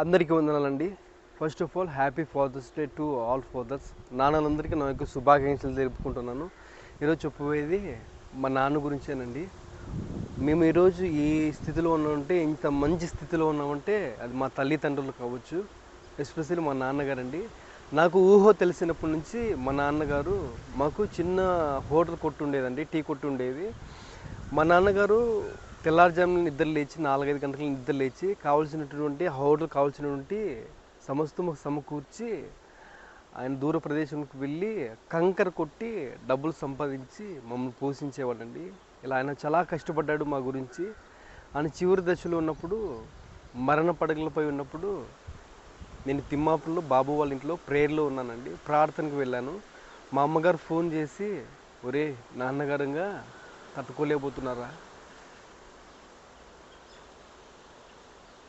అందరికీ వందనాలండి. First of all happy fathers day to all fathers నాన్నలందరికీ నా యొక్క శుభాకాంక్షలు తెలుపుకుంటున్నాను. ఈరోజు చెప్పబోయేది మా నాన్న గురించేనండి. మేము ఈరోజు ఈ స్థితిలో ఉన్నామంటే ఇంత మంచి స్థితిలో ఉన్నామంటే అది మా తల్లిదండ్రులు కావచ్చు ఎస్పెషల్లీ మా నాన్నగారండి. నాకు ఊహ తెలిసినప్పటి నుంచి మా నాన్నగారు మాకు చిన్న హోటల్ కొట్టు ఉండేదండి టీ కొట్టు ఉండేది మా నాన్నగారు తెల్లారుజామున నిద్ర లేచి నాలుగైదు గంటలకు నిద్ర లేచి కావాల్సినటువంటి హోటల్ కావాల్సినటువంటి సమస్తం సమకూర్చి ఆయన దూర ప్రదేశంకి వెళ్ళి కంకర కొట్టి డబ్బులు సంపాదించి మమ్మల్ని పోషించేవాడండి ఇలా ఆయన చాలా కష్టపడ్డాడు మా గురించి. ఆయన చివరి దశలో ఉన్నప్పుడు మరణ పడగలపై ఉన్నప్పుడు నేను తిమ్మాపుల్లో బాబు వాళ్ళ ఇంట్లో ప్రేయర్లో ఉన్నానండి. ప్రార్థనకు వెళ్ళాను. మా అమ్మగారు ఫోన్ చేసి ఒరే నాన్నగారంగా తట్టుకోలేకపోతున్నారా?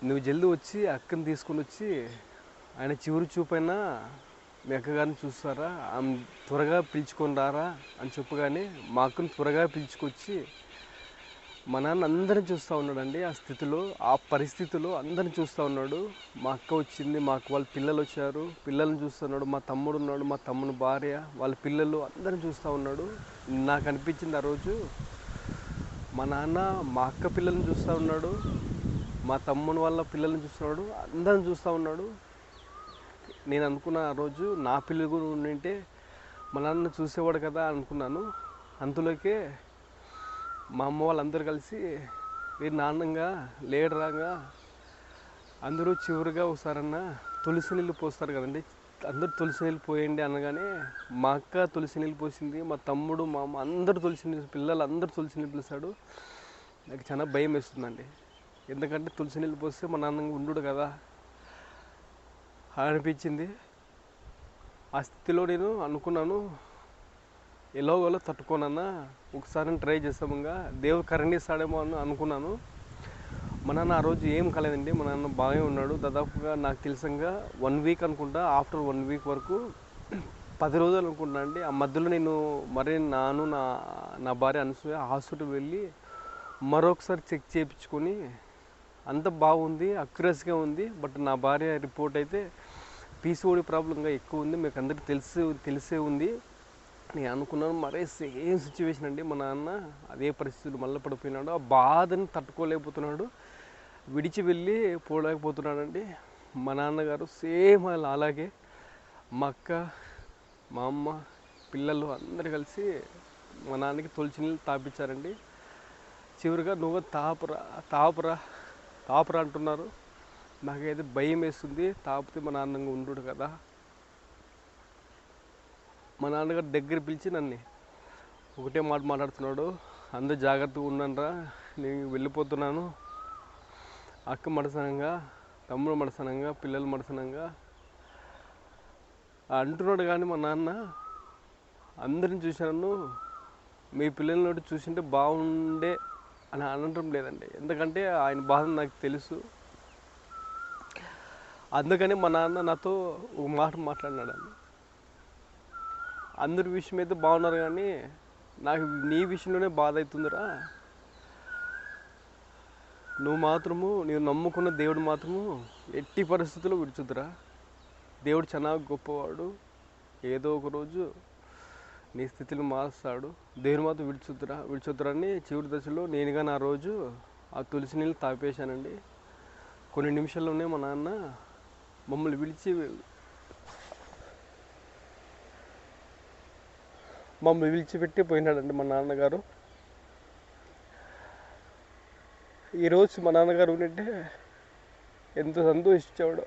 నువ్వు జల్దీ వచ్చి అక్కని తీసుకొని వచ్చి ఆయన చివరి చూపైనా మీ అక్కగారిని చూస్తారా? ఆమె త్వరగా పిలుచుకొని రారా అని చెప్పగానే మా అక్కను త్వరగా పిలుచుకొచ్చి మా నాన్న అందరిని చూస్తూ ఉన్నాడండి ఆ స్థితిలో ఆ పరిస్థితిలో అందరిని చూస్తూ ఉన్నాడు. మా అక్క వచ్చింది మాకు వాళ్ళ పిల్లలు వచ్చారు పిల్లల్ని చూస్తున్నాడు మా తమ్ముడు ఉన్నాడు మా తమ్ముని భార్య వాళ్ళ పిల్లలు అందరిని చూస్తూ ఉన్నాడు. నాకు అనిపించింది ఆ రోజు మా నాన్న మా అక్క పిల్లల్ని చూస్తూ ఉన్నాడు మా తమ్ముని వాళ్ళ పిల్లల్ని చూస్తున్నాడు అందరిని చూస్తూ ఉన్నాడు. నేను అనుకున్న ఆ రోజు నా పిల్లలు కూడా ఉండింటే మా నాన్న చూసేవాడు కదా అనుకున్నాను. అంతలోకే మా అమ్మ వాళ్ళందరూ కలిసి మీరు నాన్నంగా లేడరాగా అందరూ చివరిగా ఒకసారన్నా తులసి నీళ్ళు పోస్తారు కదండి. అందరూ తులసి నీళ్ళు పోయండి అనగానే మా అక్క తులసి నీళ్ళు పోసింది మా తమ్ముడు మా అమ్మ అందరూ తులసి నీళ్ళు పిల్లలు అందరూ తులసి నీళ్ళు పిలిచాడు నాకు చాలా భయం వేస్తుందండి. ఎందుకంటే తులసి నీళ్ళు పోస్తే మా నాన్న ఉండు కదా అనిపించింది. ఆ స్థితిలో నేను అనుకున్నాను ఎలాగోలో తట్టుకోనన్నా. ఒకసారి ట్రై చేస్తాముగా దేవుడు కరణిస్తాడేమో అని అనుకున్నాను. మా నాన్న ఆ రోజు ఏం కాలేదండి మా నాన్న బాగానే ఉన్నాడు. దాదాపుగా నాకు తెలిసంగా వన్ వీక్ అనుకుంటా ఆఫ్టర్ వన్ వీక్ వరకు పది రోజులు అనుకుంటా అండి. ఆ మధ్యలో నేను మరి నాను నా నా భార్య అనసూయ హాస్పిటల్ వెళ్ళి మరొకసారి చెక్ చేయించుకొని అంత బాగుంది అక్యురస్గా ఉంది బట్ నా భార్య రిపోర్ట్ అయితే పీసీఓడి ప్రాబ్లంగా ఎక్కువ ఉంది మీకు అందరికీ తెలిసి తెలిసే ఉంది. నేను అనుకున్నాను మరే సేమ్ సిచ్యువేషన్ అండి మా నాన్న అదే పరిస్థితులు మళ్ళీ పడిపోయినాడు. ఆ బాధని తట్టుకోలేకపోతున్నాడు విడిచి వెళ్ళి పోలేకపోతున్నాడండి. మా నాన్నగారు సేమ్ అలా అలాగే మా అక్క మా అమ్మ పిల్లలు అందరు కలిసి మా నాన్నకి తొలిచి నీళ్ళు తాపించారండి. చివరిగా నువ్వు తాపురా తాపురా తాపురా అంటున్నారు. నాకైతే భయం వేస్తుంది. తాపితే మా నాన్నగా ఉండు కదా. మా నాన్నగారు దగ్గర పిలిచి నన్ను ఒకటే మాట మాట్లాడుతున్నాడు. అందరూ జాగ్రత్తగా ఉండనరా నేను వెళ్ళిపోతున్నాను. అక్క మడసనంగా తమ్ముడు మడసనంగా పిల్లలు మడసనంగా అంటున్నాడు కానీ మా నాన్న అందరిని చూశాను. మీ పిల్లల్ని చూసింటే బాగుండే అని అనడం లేదండి. ఎందుకంటే ఆయన బాధ నాకు తెలుసు. అందుకని మా నాన్న నాతో ఒక మాట మాట్లాడినాడు అందరి విషయం అయితే బాగున్నారు కానీ నాకు నీ విషయంలోనే బాధ అవుతుందిరా. నువ్వు మాత్రము నీవు నమ్ముకున్న దేవుడు మాత్రము ఎట్టి పరిస్థితుల్లో విడుచుదురా దేవుడు చాలా గొప్పవాడు. ఏదో ఒక రోజు నీ స్థితిని మారుస్తాడు. దేవుని మాత్రం విడిచుద్దురా విడిచుద్దురని చివరి దశలో నేనుగా నా రోజు ఆ తులసి నీళ్ళు తాపేశానండి. కొన్ని నిమిషాల్లోనే మా నాన్న మమ్మల్ని విడిచి మమ్మల్ని విడిచిపెట్టి పోయినాడండి మా నాన్నగారు. ఈరోజు మా నాన్నగారు ఉంటే ఎంతో సంతోషించాడో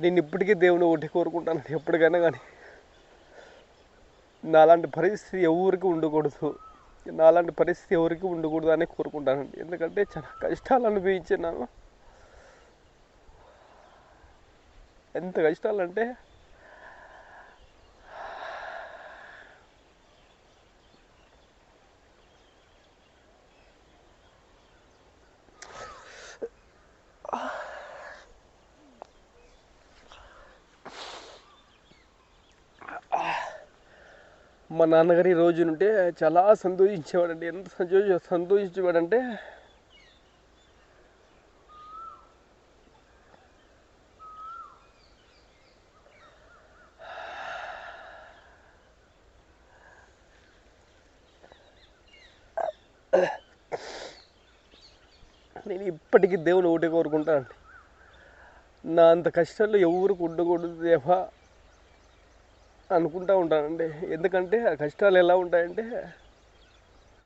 నేను ఇప్పటికీ దేవుని ఒకటి కోరుకుంటాను ఎప్పటికైనా కానీ. నాలాంటి పరిస్థితి ఎవరికి ఉండకూడదు. నాలాంటి పరిస్థితి ఎవరికి ఉండకూడదు అని కోరుకుంటానండి. ఎందుకంటే చాలా కష్టాలు అనుభవించాను. ఎంత కష్టాలు మా నాన్నగారు రోజు నుంటే చాలా సంతోషించేవాడండి. ఎంత సంతోష సంతోషించేవాడంటే నేను ఇప్పటికీ దేవుని ఒకటే కోరుకుంటానండి. నా అంత కష్టాల్లో ఎవరికి ఉండకూడదు దేవా. అనుకుంటా ఉంటానండి. ఎందుకంటే ఆ కష్టాలు ఎలా ఉంటాయంటే